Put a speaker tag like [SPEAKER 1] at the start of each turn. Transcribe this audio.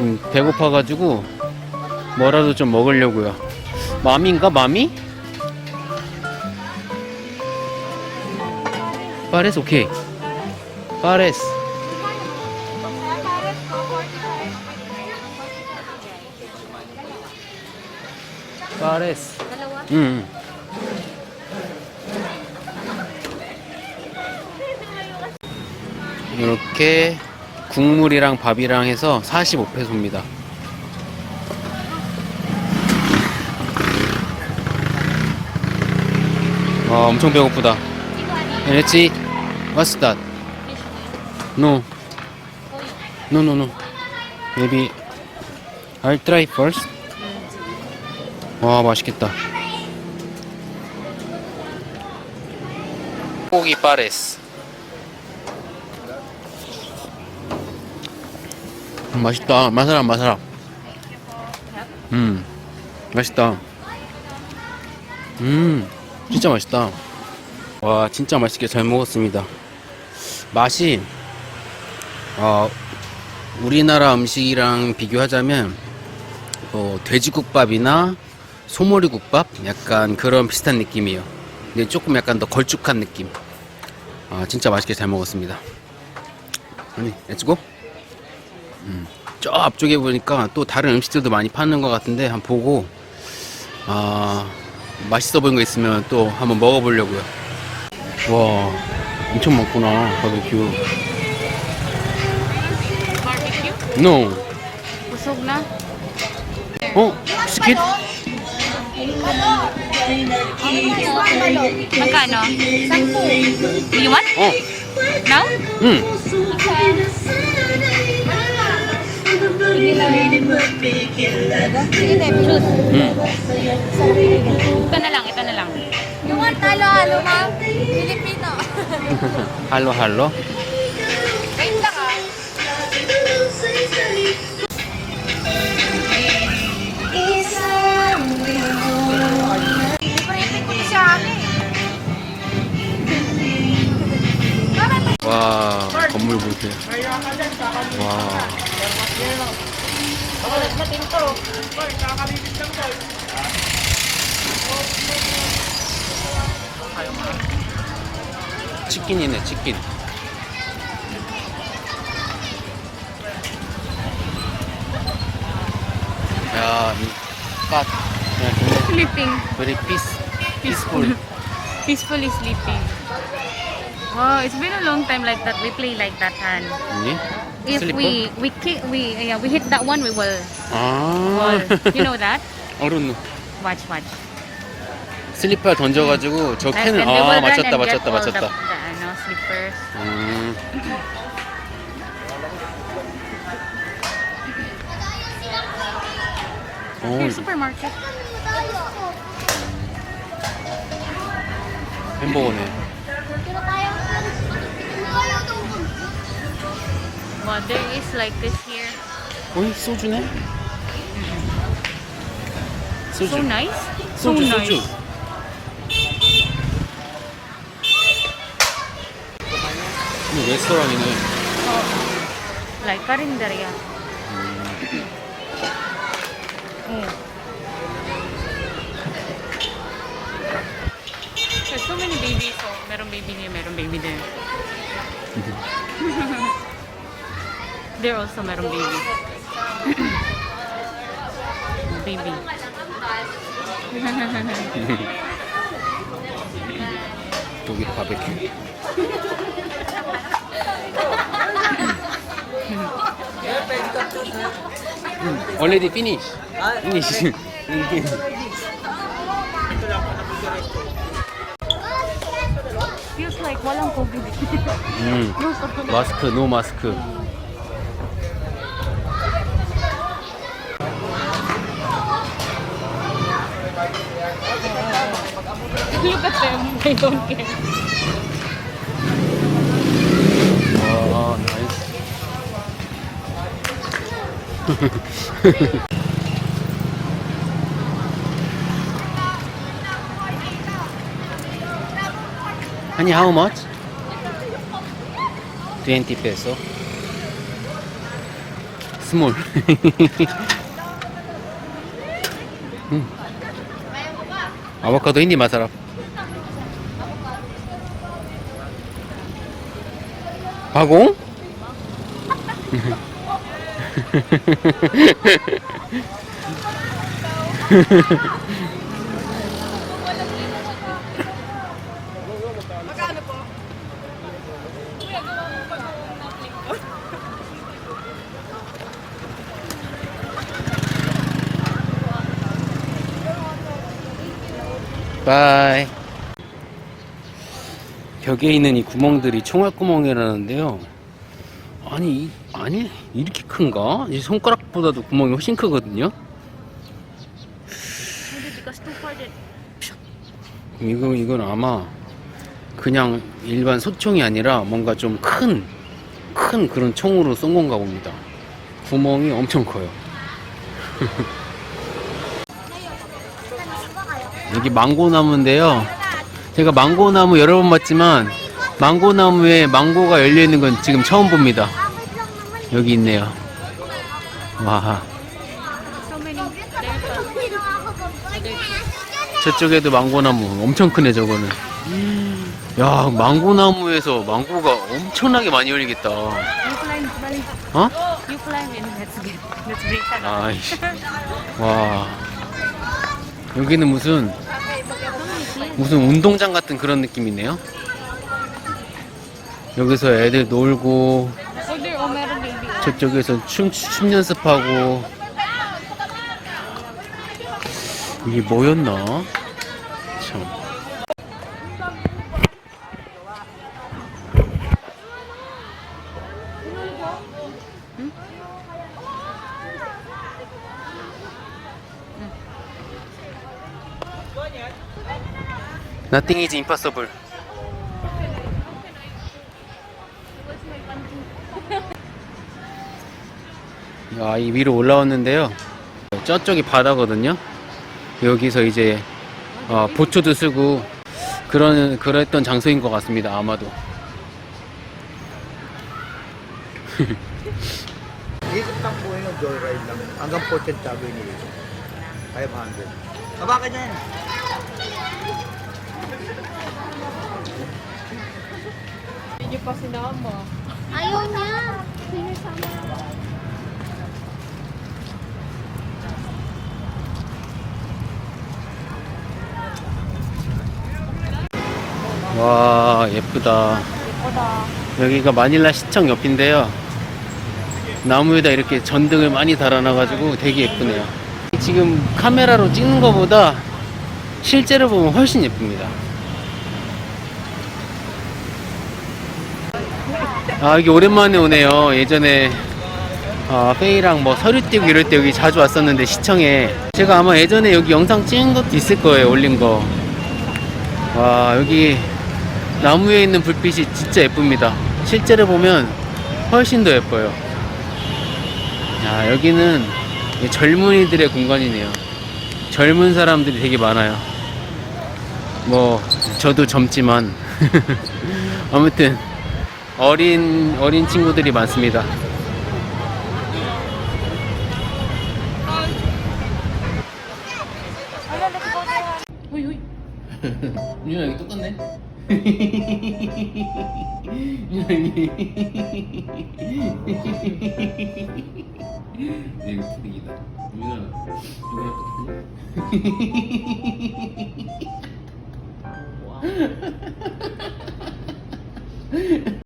[SPEAKER 1] 음, 배고파가지고 뭐라도 좀 먹으려고요. 마미인가 마미? 파레스 오케이. 파레스. 파레스. 응. 이렇게 국물이랑 밥이랑 해서 45페소입니다. 와, 엄청 배고프다. Eat. What's that? No. No, no, no. Maybe I'll try first. 와, 맛있겠다. 고기 파레스. 맛있다. 마사라, 마사라. 음, 맛있다. 음, 진짜 맛있다. 와, 진짜 맛있게 잘 먹었습니다. 맛이, 어, 우리나라 음식이랑 비교하자면, 어, 돼지국밥이나 소머리국밥? 약간 그런 비슷한 느낌이에요. 근데 조금 약간 더 걸쭉한 느낌. 아, 진짜 맛있게 잘 먹었습니다. 아니, 렛츠고? 음, 저 앞쪽에 보니까 또 다른 음식들도 많이 파는 것 같은데 한번 보고 아 맛있어 보이는 거 있으면 또 한번 먹어보려고요. 와 엄청 많구나 바베큐. No.
[SPEAKER 2] Busog na?
[SPEAKER 1] 어 스킷?
[SPEAKER 2] Magkano? Sampu. You want?
[SPEAKER 1] 어,
[SPEAKER 2] Now?
[SPEAKER 1] 응.
[SPEAKER 2] Choose.
[SPEAKER 1] 응.
[SPEAKER 2] Ito na lang, ito na lang.
[SPEAKER 3] You want halo-halo, ma'am? Filipino.
[SPEAKER 1] 할로 할로.
[SPEAKER 3] Wait lang ah. Libre ko siya ate.
[SPEAKER 1] 와 건물 보세요. 와. 치킨이네 치킨. 야, 이 갓. 그냥 좋네.
[SPEAKER 2] Sleeping.
[SPEAKER 1] Very peace, peaceful.
[SPEAKER 2] Peacefully sleeping. Wow, it's been a long time like that. We play like that, Han. If
[SPEAKER 1] Slipper?
[SPEAKER 2] we we kick we yeah we hit that one we will
[SPEAKER 1] 아.
[SPEAKER 2] fall. You know that?
[SPEAKER 1] 어른
[SPEAKER 2] Watch watch.
[SPEAKER 1] 슬리퍼 던져가지고 저
[SPEAKER 2] And
[SPEAKER 1] 캔을
[SPEAKER 2] then they will
[SPEAKER 1] 아
[SPEAKER 2] run
[SPEAKER 1] 맞췄다
[SPEAKER 2] and get
[SPEAKER 1] 맞췄다
[SPEAKER 2] all the,
[SPEAKER 1] 맞췄다.
[SPEAKER 2] the ano, slippers.
[SPEAKER 1] 음. 어,
[SPEAKER 2] Here, supermarket.
[SPEAKER 1] 햄버거네.
[SPEAKER 2] Well, there is like this here.
[SPEAKER 1] 어이 소주네? 소주.
[SPEAKER 2] So nice. So
[SPEAKER 1] 소주
[SPEAKER 2] nice.
[SPEAKER 1] 소주. 이거 레스토랑이네.
[SPEAKER 2] Like karinderya. Mm. There's so many babies. So, merong baby here, merong baby there. There also merong baby. baby.
[SPEAKER 1] 여기 바베큐. 음, already finish. Finish.
[SPEAKER 2] Feels like walang COVID.
[SPEAKER 1] 음, 마스크, 노 마스크.
[SPEAKER 2] Look at them. They don't care.
[SPEAKER 1] Oh, nice. and how much? 20 peso. Small. mm. 음. 아보카도 hindi masarap. bagong? 바 이. 벽에 있는 이 구멍들이 총알구멍이라는데요. 아니, 이- 아니, 이렇게 큰가? 이 손가락보다도 구멍이 훨씬 크거든요? 이거, 이건 아마 그냥 일반 소총이 아니라 뭔가 좀 큰, 큰 그런 총으로 쏜 건가 봅니다. 구멍이 엄청 커요. 여기 망고나무인데요. 제가 망고나무 여러 번 봤지만 망고나무에 망고가 열려 있는 건 지금 처음 봅니다. 여기 있네요. 와, 저쪽에도 망고나무 엄청 크네 저거는. 야, 망고나무에서 망고가 엄청나게 많이 열리겠다. 어? 아이씨. 와. 여기는 무슨 무슨 운동장 같은 그런 느낌이네요. 여기서 애들 놀고. 저쪽에서 춤, 춤 연습하고 이게 뭐였나? 참. Nothing is impossible. 야, 이 위로 올라왔는데요. 저쪽이 바다거든요. 여기서 이제 어, 보초도 쓰고 그런 그랬던 장소인 것 같습니다. 아마도.
[SPEAKER 4] Ikot lang po yun, joyride lang. Hanggang Port Santiago yun. 500. Baba ka dyan.
[SPEAKER 3] Ayaw niya. Sinasama.
[SPEAKER 1] 와 예쁘다. 여기가 마닐라 시청 옆인데요. 나무에다 이렇게 전등을 많이 달아놔 가지고 되게 예쁘네요. 지금 카메라로 찍는 것보다 실제로 보면 훨씬 예쁩니다. 아 여기 오랜만에 오네요. 예전에 아, 페이랑 뭐 서류 띄고 이럴 때 여기 자주 왔었는데 시청에 제가 아마 예전에 여기 영상 찍은 것도 있을 거예요. 올린 거. 와 여기 나무에 있는 불빛이 진짜 예쁩니다. 실제로 보면 훨씬 더 예뻐요. 야, 여기는 이 젊은이들의 공간이네요. 젊은 사람들이 되게 많아요. 뭐, 저도 젊지만. 아무튼, 어린, 어린 친구들이 많습니다. 유나 여기 똑같네. 유나 여기. 내 이거 푸딩이다. 유나 누구랑 똑같네? はっはっはっはっはっはっはっはっはっはっはっはっは